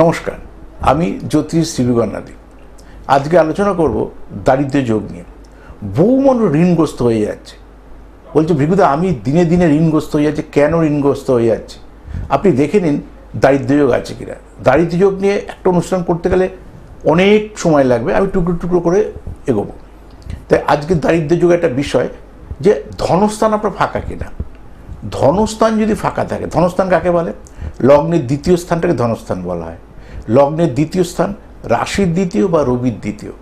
নমস্কার, আমি জ্যোতিষ শিবিগন্নাদি আজকে আলোচনা করব দারিদ্র্য যোগ নিয়ে। বহু মানুষ ঋণগ্রস্ত হয়ে যাচ্ছে। বলছে ভৃগুদা আমি দিনে দিনে ঋণগ্রস্ত হয়ে যাচ্ছে। কেন ঋণগ্রস্ত হয়ে যাচ্ছে? আপনি দেখে নিন দারিদ্র্য যোগ আছে কিনা। দারিদ্র্য যোগ নিয়ে একটা অনুষ্ঠান করতে গেলে অনেক সময় লাগবে। আমি টুকরো টুকরো করে এগোবো। তাই আজকে দারিদ্র্য যোগ একটা বিষয় যে ধনস্থান আপনার ফাঁকা কিনা। ধনস্থান যদি ফাঁকা থাকে, ধনস্থান কাকে বলে? লগ্নের দ্বিতীয় স্থানটাকে ধনস্থান বলা হয়। লগ্নের দ্বিতীয় স্থান, রাশির দ্বিতীয় বা রবির দ্বিতীয়।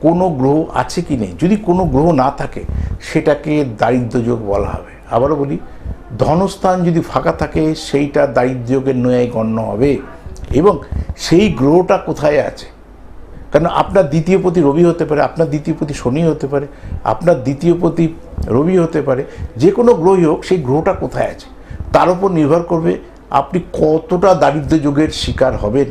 কোনো গ্রহ আছে কি নেই? যদি কোনো গ্রহ না থাকে, সেটাকে দারিদ্র যোগ বলা হবে। আবারও বলি, ধনস্থান যদি ফাঁকা থাকে, সেইটা দারিদ্র যোগের নয় গণ্য হবে। এবং সেই গ্রহটা কোথায় আছে? কারণ আপনার দ্বিতীয় পতি রবি হতে পারে, আপনার দ্বিতীয় পতি শনি হতে পারে, আপনার দ্বিতীয় পতি রবি হতে পারে, যে কোনো গ্রহই হোক, সেই গ্রহটা কোথায় আছে? তার উপর নির্ভর করবে আপনি কতটা দারিদ্র্য যোগের শিকার হবেন?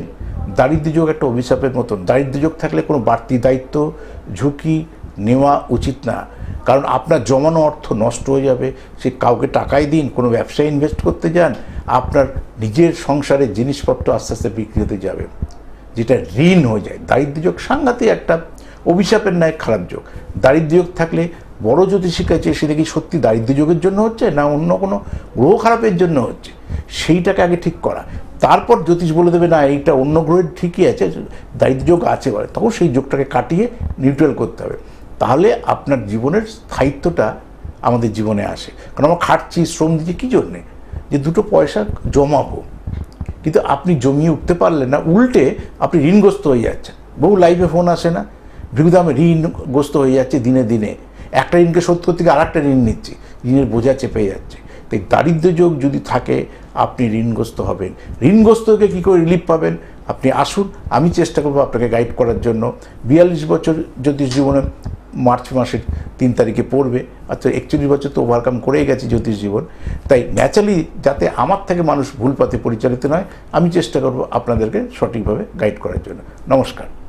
দারিদ্র্য যোগ একটা অভিশাপের মতন। দারিদ্র্য যোগ থাকলে কোনো বাড়তি দায়িত্ব, ঝুঁকি নেওয়া উচিত না। কারণ আপনার জমানো অর্থ নষ্ট হয়ে যাবে। সে কাউকে টাকাই দিন, কোনো ব্যবসায় ইনভেস্ট করতে যান, আপনার নিজের সংসারের জিনিসপত্র আস্তে আস্তে বিক্রি হতে যাবে, যেটা ঋণ হয়ে যায়। দারিদ্র্য যোগ সাংঘাতিক একটা অভিশাপের ন্যায় খারাপ যোগ। দারিদ্র্য যোগ থাকলে বড় জ্যোতিষী কাছে সেটা কি সত্যি দারিদ্র্য যোগের জন্য হচ্ছে না অন্য কোনো গ্রহ খারাপের জন্য হচ্ছে? সেইটাকে আগে ঠিক করা। তারপর জ্যোতিষ বলে দেবে, না, এইটা অন্য গ্রহের ঠিকই আছে, দায়িত্ব যোগ আছে বলে। তখন সেই যোগটাকে কাটিয়ে নিউট্রাল করতে হবে। তাহলে আপনার জীবনের স্থায়িত্বটা আমাদের জীবনে আসে। কারণ আমরা খাটছি, শ্রম দিচ্ছি, কী জন্যে? যে দুটো পয়সা জমাবো। কিন্তু আপনি জমিয়ে উঠতে পারলেন না, উল্টে আপনি ঋণগ্রস্ত হয়ে যাচ্ছেন। বহু লাইফে ফোন আসে না। ভৃগুদা আমি ঋণগ্রস্ত হয়ে যাচ্ছে দিনে দিনে। একটা ঋণকে শোধ করতে গিয়ে আর একটা ঋণ নিচ্ছি। ঋণের বোঝা চেপে যাচ্ছে। তাই দারিদ্র্য যোগ যদি থাকে আপনি ঋণগ্রস্ত হবেন। ঋণগ্রস্তকে কী করে রিলিফ পাবেন? আপনি আসুন, আমি চেষ্টা করব আপনাকে গাইড করার জন্য। বিয়াল্লিশ বছর জ্যোতিষ জীবনে মার্চ মাসের তিন তারিখে পড়বে আচ্ছা একচল্লিশ বছর তো ওভারকাম করেই গেছে জ্যোতিষ জীবন। তাই ন্যাচারালি যাতে আমার থেকে মানুষ ভুল পথে পরিচালিত নয়, আমি চেষ্টা করব আপনাদেরকে সঠিকভাবে গাইড করার জন্য। নমস্কার।